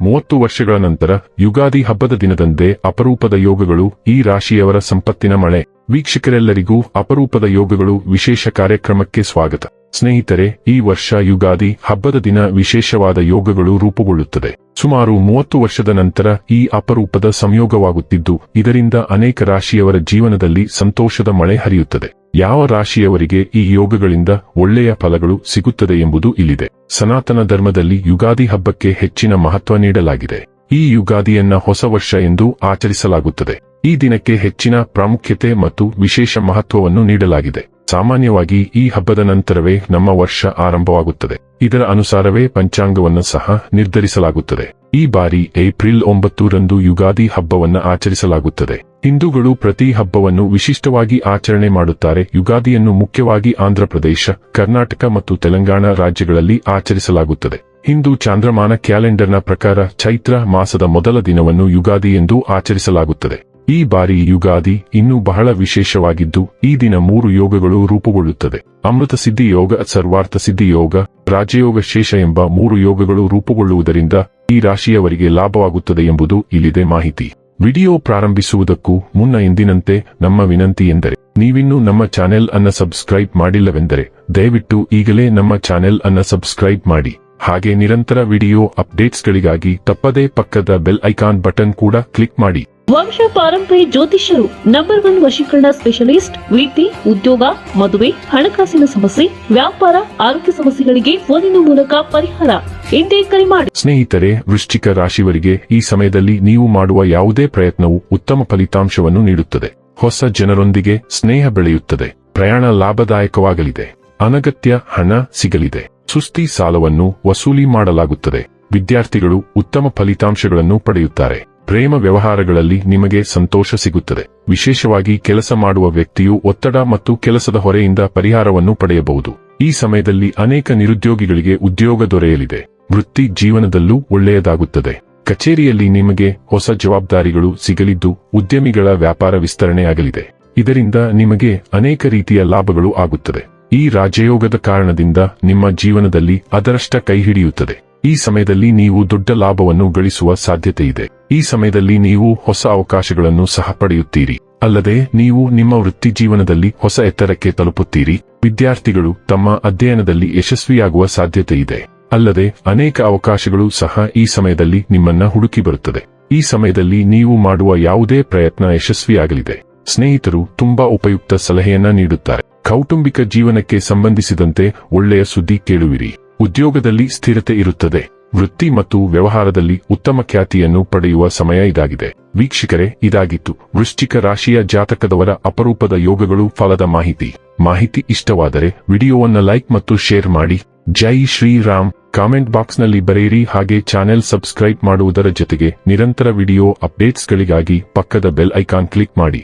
ಮೂವತ್ತು ವರ್ಷಗಳ ನಂತರ, ಯುಗಾದಿ ಹಬ್ಬದ ದಿನದಂದೇ ಅಪರೂಪದ ಯೋಗಗಳು ಈ ರಾಶಿಯವರ ಸಂಪತ್ತಿನ ಮಳೆ. ವೀಕ್ಷಕರೆಲ್ಲರಿಗೂ ಅಪರೂಪದ ಯೋಗಗಳು ವಿಶೇಷ ಕಾರ್ಯಕ್ರಮಕ್ಕೆ ಸ್ವಾಗತ. ಸ್ನೇಹಿತರೆ, ಈ ವರ್ಷ ಯುಗಾದಿ ಹಬ್ಬದ ದಿನ ವಿಶೇಷವಾದ ಯೋಗಗಳು ರೂಪುಗೊಳ್ಳುತ್ತದೆ. ಸುಮಾರು ಮೂವತ್ತು ವರ್ಷದ ನಂತರ ಈ ಅಪರೂಪದ ಸಂಯೋಗವಾಗುತ್ತಿದ್ದು, ಇದರಿಂದ ಅನೇಕ ರಾಶಿಯವರ ಜೀವನದಲ್ಲಿ ಸಂತೋಷದ ಮಳೆ ಹರಿಯುತ್ತದೆ. ಯಾವ ರಾಶಿಯವರಿಗೆ ಈ ಯೋಗಗಳಿಂದ ಒಳ್ಳೆಯ ಫಲಗಳು ಸಿಗುತ್ತದೆ ಎಂಬುದು ಇಲ್ಲಿದೆ. ಸನಾತನ ಧರ್ಮದಲ್ಲಿ ಯುಗಾದಿ ಹಬ್ಬಕ್ಕೆ ಹೆಚ್ಚಿನ ಮಹತ್ವ ನೀಡಲಾಗಿದೆ. ಈ ಯುಗಾದಿಯನ್ನ ಹೊಸ ವರ್ಷ ಎಂದು ಆಚರಿಸಲಾಗುತ್ತದೆ. ಈ ದಿನಕ್ಕೆ ಹೆಚ್ಚಿನ ಪ್ರಾಮುಖ್ಯತೆ ಮತ್ತು ವಿಶೇಷ ಮಹತ್ವವನ್ನು ನೀಡಲಾಗಿದೆ. ಸಾಮಾನ್ಯವಾಗಿ ಈ ಹಬ್ಬದ ನಂತರವೇ ನಮ್ಮ ವರ್ಷ ಆರಂಭವಾಗುತ್ತದೆ. ಇದರ ಅನುಸಾರವೇ ಪಂಚಾಂಗವನ್ನು ಸಹ ನಿರ್ಧರಿಸಲಾಗುತ್ತದೆ. ಈ ಬಾರಿ ಏಪ್ರಿಲ್ ಒಂಬತ್ತರಂದು ಯುಗಾದಿ ಹಬ್ಬವನ್ನು ಆಚರಿಸಲಾಗುತ್ತದೆ. ಹಿಂದೂಗಳು ಪ್ರತಿ ಹಬ್ಬವನ್ನು ವಿಶಿಷ್ಟವಾಗಿ ಆಚರಣೆ ಮಾಡುತ್ತಾರೆ. ಯುಗಾದಿಯನ್ನು ಮುಖ್ಯವಾಗಿ ಆಂಧ್ರಪ್ರದೇಶ, ಕರ್ನಾಟಕ ಮತ್ತು ತೆಲಂಗಾಣ ರಾಜ್ಯಗಳಲ್ಲಿ ಆಚರಿಸಲಾಗುತ್ತದೆ. ಹಿಂದೂ ಚಾಂದ್ರಮಾನ ಕ್ಯಾಲೆಂಡರ್ನ ಪ್ರಕಾರ ಚೈತ್ರ ಮಾಸದ ಮೊದಲ ದಿನವನ್ನು ಯುಗಾದಿ ಎಂದು ಆಚರಿಸಲಾಗುತ್ತದೆ. ಈ ಬಾರಿ ಯುಗಾದಿ ಇನ್ನೂ ಬಹಳ ವಿಶೇಷವಾಗಿದ್ದು, ಈ ದಿನ ಮೂರು ಯೋಗಗಳು ರೂಪುಗೊಳ್ಳುತ್ತದೆ. ಅಮೃತ ಸಿದ್ಧಿ ಯೋಗ, ಸರ್ವಾರ್ಥ ಸಿದ್ಧಿ ಯೋಗ, ರಾಜಯೋಗ ಶೇಷ ಎಂಬ ಮೂರು ಯೋಗಗಳು ರೂಪುಗೊಳ್ಳುವುದರಿಂದ ಈ ರಾಶಿಯವರಿಗೆ ಲಾಭವಾಗುತ್ತದೆ ಎಂಬುದು ಇಲ್ಲಿದೆ ಮಾಹಿತಿ. ವಿಡಿಯೋ ಪ್ರಾರಂಭಿಸುವುದಕ್ಕೂ ಮುನ್ನ ಎಂದಿನಂತೆ ನಮ್ಮ ವಿನಂತಿ ಎಂದರೆ, ನೀವಿನ್ನೂ ನಮ್ಮ ಚಾನೆಲ್ ಅನ್ನ ಸಬ್ಸ್ಕ್ರೈಬ್ ಮಾಡಿಲ್ಲವೆಂದರೆ, ದಯವಿಟ್ಟು ಈಗಲೇ ನಮ್ಮ ಚಾನೆಲ್ ಅನ್ನ ಸಬ್ಸ್ಕ್ರೈಬ್ ಮಾಡಿ. ಹಾಗೆ ನಿರಂತರ ವಿಡಿಯೋ ಅಪ್ಡೇಟ್ಸ್ಗಳಿಗಾಗಿ ತಪ್ಪದೇ ಪಕ್ಕದ ಬೆಲ್ ಐಕಾನ್ ಬಟನ್ ಕೂಡ ಕ್ಲಿಕ್ ಮಾಡಿ. ವಂಶ ಪಾರಂಪರ್ಯ ಜ್ಯೋತಿಷ್ಯರು ನಂಬರ್ ಒನ್ ವಶೀಕರಣ ಸ್ಪೆಷಲಿಸ್ಟ್ ವಿದ್ಯೆ ಉದ್ಯೋಗ, ಮದುವೆ, ಹಣಕಾಸಿನ ಸಮಸ್ಯೆ, ವ್ಯಾಪಾರ, ಆರೋಗ್ಯ ಸಮಸ್ಯೆಗಳಿಗೆ ಫೋನಿನ ಮೂಲಕ ಪರಿಹಾರ. ಎಂದೇ ಕರೆ ಮಾಡಿ. ಸ್ನೇಹಿತರೆ, ವೃಶ್ಚಿಕ ರಾಶಿವರಿಗೆ ಈ ಸಮಯದಲ್ಲಿ ನೀವು ಮಾಡುವ ಯಾವುದೇ ಪ್ರಯತ್ನವು ಉತ್ತಮ ಫಲಿತಾಂಶವನ್ನು ನೀಡುತ್ತದೆ. ಹೊಸ ಜನರೊಂದಿಗೆ ಸ್ನೇಹ ಬೆಳೆಯುತ್ತದೆ. ಪ್ರಯಾಣ ಲಾಭದಾಯಕವಾಗಲಿದೆ. ಅನಗತ್ಯ ಹಣ ಸಿಗಲಿದೆ. ಸುಸ್ತಿ ಸಾಲವನ್ನು ವಸೂಲಿ ಮಾಡಲಾಗುತ್ತದೆ. ವಿದ್ಯಾರ್ಥಿಗಳು ಉತ್ತಮ ಫಲಿತಾಂಶಗಳನ್ನು ಪಡೆಯುತ್ತಾರೆ. ಪ್ರೇಮ ವ್ಯವಹಾರಗಳಲ್ಲಿ ನಿಮಗೆ ಸಂತೋಷ ಸಿಗುತ್ತದೆ. ವಿಶೇಷವಾಗಿ ಕೆಲಸ ಮಾಡುವ ವ್ಯಕ್ತಿಯು ಒತ್ತಡ ಮತ್ತು ಕೆಲಸದ ಹೊರೆಯಿಂದ ಪರಿಹಾರವನ್ನು ಪಡೆಯಬಹುದು. ಈ ಸಮಯದಲ್ಲಿ ಅನೇಕ ನಿರುದ್ಯೋಗಿಗಳಿಗೆ ಉದ್ಯೋಗ ದೊರೆಯಲಿದೆ. ವೃತ್ತಿ ಜೀವನದಲ್ಲೂ ಒಳ್ಳೆಯದಾಗುತ್ತದೆ. ಕಚೇರಿಯಲ್ಲಿ ನಿಮಗೆ ಹೊಸ ಜವಾಬ್ದಾರಿಗಳು ಸಿಗಲಿದ್ದು, ಉದ್ಯಮಿಗಳ ವ್ಯಾಪಾರ ವಿಸ್ತರಣೆಯಾಗಲಿದೆ. ಇದರಿಂದ ನಿಮಗೆ ಅನೇಕ ರೀತಿಯ ಲಾಭಗಳು ಆಗುತ್ತದೆ. ಈ ರಾಜಯೋಗದ ಕಾರಣದಿಂದ ನಿಮ್ಮ ಜೀವನದಲ್ಲಿ ಅದರಷ್ಟ ಕೈ ಹಿಡಿಯುತ್ತದೆ ಈ ಸಮಯದಲ್ಲಿ ನೀವು ದೊಡ್ಡ ಲಾಭವನ್ನು ಗಳಿಸುವ ಸಾಧ್ಯತೆ ಇದೆ ಈ ಸಮಯದಲ್ಲಿ ನೀವು ಹೊಸ ಅವಕಾಶಗಳನ್ನು ಸಹ ಪಡೆಯುತ್ತೀರಿ. ಅಲ್ಲದೆ, ನೀವು ನಿಮ್ಮ ವೃತ್ತಿ ಜೀವನದಲ್ಲಿ ಹೊಸ ಎತ್ತರಕ್ಕೆ ತಲುಪುತ್ತೀರಿ. ವಿದ್ಯಾರ್ಥಿಗಳು ತಮ್ಮ ಅಧ್ಯಯನದಲ್ಲಿ ಯಶಸ್ವಿಯಾಗುವ ಸಾಧ್ಯತೆ ಇದೆ ಅಲ್ಲದೆ, ಅನೇಕ ಅವಕಾಶಗಳು ಸಹ ಈ ಸಮಯದಲ್ಲಿ ನಿಮ್ಮನ್ನ ಹುಡುಕಿ ಬರುತ್ತದೆ. ಈ ಸಮಯದಲ್ಲಿ ನೀವು ಮಾಡುವ ಯಾವುದೇ ಪ್ರಯತ್ನ ಯಶಸ್ವಿಯಾಗಲಿದೆ. ಸ್ನೇಹಿತರು ತುಂಬಾ ಉಪಯುಕ್ತ ಸಲಹೆಯನ್ನ ನೀಡುತ್ತಾರೆ. ಕೌಟುಂಬಿಕ ಜೀವನಕ್ಕೆ ಸಂಬಂಧಿಸಿದಂತೆ ಒಳ್ಳೆಯ ಸುದ್ದಿ ಕೇಳುವಿರಿ. ಉದ್ಯೋಗದಲ್ಲಿ ಸ್ಥಿರತೆ ಇರುತ್ತದೆ. ವೃತ್ತಿ ಮತ್ತು ವ್ಯವಹಾರದಲ್ಲಿ ಉತ್ತಮ ಖ್ಯಾತಿಯನ್ನು ಪಡೆಯುವ ಸಮಯ ಇದಾಗಿದೆ. ವೀಕ್ಷಕರೇ, ಇದಾಗಿತ್ತು. ವೃಶ್ಚಿಕ ರಾಶಿಯ ಜಾತಕದವರ ಅಪರೂಪದ ಯೋಗಗಳು ಫಲದ ಮಾಹಿತಿ. ಮಾಹಿತಿ ಇಷ್ಟವಾದರೆ ವಿಡಿಯೋವನ್ನು ಲೈಕ್ ಮತ್ತು ಶೇರ್ ಮಾಡಿ. ಜೈ ಶ್ರೀರಾಮ್. ಕಾಮೆಂಟ್ ಬಾಕ್ಸ್ನಲ್ಲಿ ಬರೆಯಿರಿ. ಹಾಗೆ ಚಾನೆಲ್ ಸಬ್ಸ್ಕ್ರೈಬ್ ಮಾಡುವುದರ ಜೊತೆಗೆ ನಿರಂತರ ವಿಡಿಯೋ ಅಪ್ಡೇಟ್ಸ್ಗಳಿಗಾಗಿ ಪಕ್ಕದ ಬೆಲ್ ಐಕಾನ್ ಕ್ಲಿಕ್ ಮಾಡಿ.